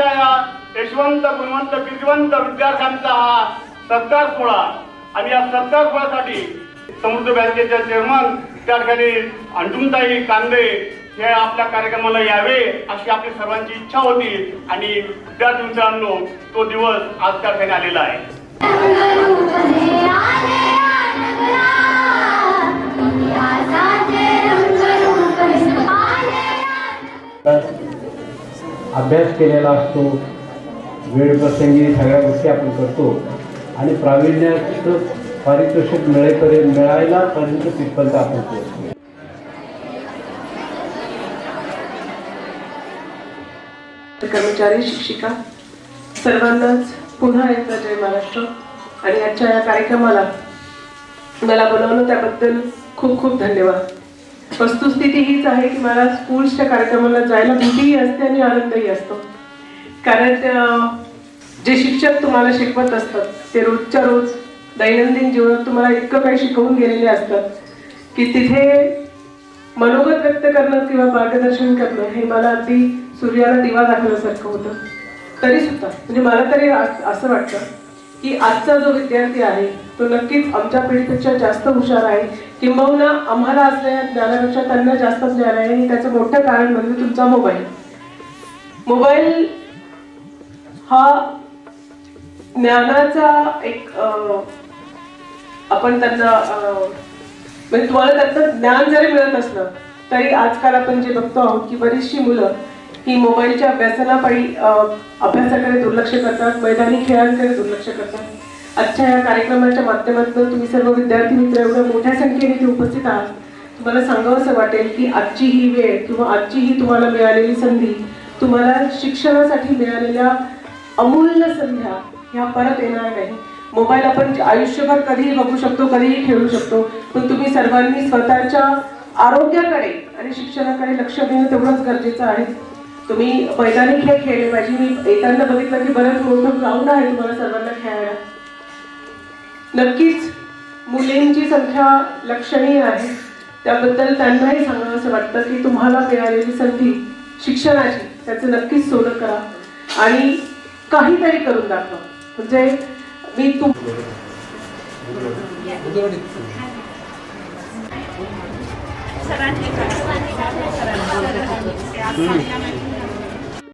आजच्या या यशवंत गुणवंत कीर्तिवंत विद्यार्थ्यांचा हा सत्कार सोहळा आणि या सत्कार सोहळ्यासाठी समृद्ध बँकेच्या चेअरमन त्या ठिकाणी अंजुमताई कांदे हे आपल्या कार्यक्रमाला यावे अशी आपली सर्वांची इच्छा होती आणि विद्यार्थी मित्रांनो तो दिवस आज त्या ठिकाणी आलेला आहे. अभ्यास केलेला असतो वेळप्रसंगी सगळ्या गोष्टी आपण करतो. आणि प्रावीण्याचं पारितोषिक मिळेपर्यंत मिळायला पर्यंत तिथपर्यंत आपण पोहोचतो. कर्मचारी शिक्षिका सर्वांनाच पुन्हा एकदा जय महाराष्ट्र. आणि आजच्या या कार्यक्रमाला मला बोलावलं त्याबद्दल खूप खूप धन्यवाद. वस्तुस्थिती हीच आहे की मला स्कूल्सच्या कार्यक्रमाला जायला भीतीही असते आणि आनंदही असतो. कारण जे शिक्षक तुम्हाला शिकवत असतात ते रोजच्या रोज दैनंदिन जीवनात तुम्हाला इतकं काही शिकवून गेलेले असतात की तिथे मनोगत व्यक्त करणं किंवा मार्गदर्शन करणं हे मला अगदी सूर्याला दिवा दाखवल्यासारखं होतं. तरी सुद्धा म्हणजे मला तरी असं वाटतं की आजचा जो विद्यार्थी आहे तो नक्कीच आमच्या पिढीपेक्षा जास्त हुशार आहे. किंबहुना आम्हाला असलेल्या ज्ञानापेक्षा त्यांना जास्त ज्ञान आहे. आणि त्याचं मोठं कारण म्हणजे तुमचा मोबाईल. मोबाईल हा ज्ञानाचा एक अं, आपण त्यांना अं, म्हणजे तुम्हाला त्यातलं ज्ञान जरी मिळत असलं तरी आजकाल आपण जे बघतो आहोत की बरीचशी मुलं की मोबाईलच्या अभ्यासाला अं, अभ्यासाकडे दुर्लक्ष करतात मैदानी खेळांकडे दुर्लक्ष करतात. आजच्या या कार्यक्रमाच्या माध्यमातून तुम्ही सर्व विद्यार्थी मित्र एवढ्या मोठ्या संख्येने इथे उपस्थित आहात. तुम्हाला सांगावंसं वाटेल की आजची ही वेळ किंवा आजची ही तुम्हाला मिळालेली संधी तुम्हाला शिक्षणासाठी मिळालेल्या अमूल्य संध्या ह्या परत येणार नाही. मोबाईल आपण आयुष्यभर कधीही बघू शकतो कधीही खेळू शकतो पण तुम्ही सर्वांनी स्वतःच्या आरोग्याकडे आणि शिक्षणाकडे लक्ष देणं तेवढंच गरजेचं आहे. तुम्ही मैदानी खेळ खेळले पाहिजे मी येताना बघितलं की बरंच मोठं ग्राउंड आहे तुम्हाला सर्वांना खेळायला नक्कीच मुलींची संख्या लक्षणीय आहे त्याबद्दल त्यांनाही सांगावं असं वाटतं की तुम्हाला मिळालेली संधी शिक्षणाची त्याचं नक्कीच सोनं करा आणि काहीतरी करून दाखवा म्हणजे मी तुम सरांनी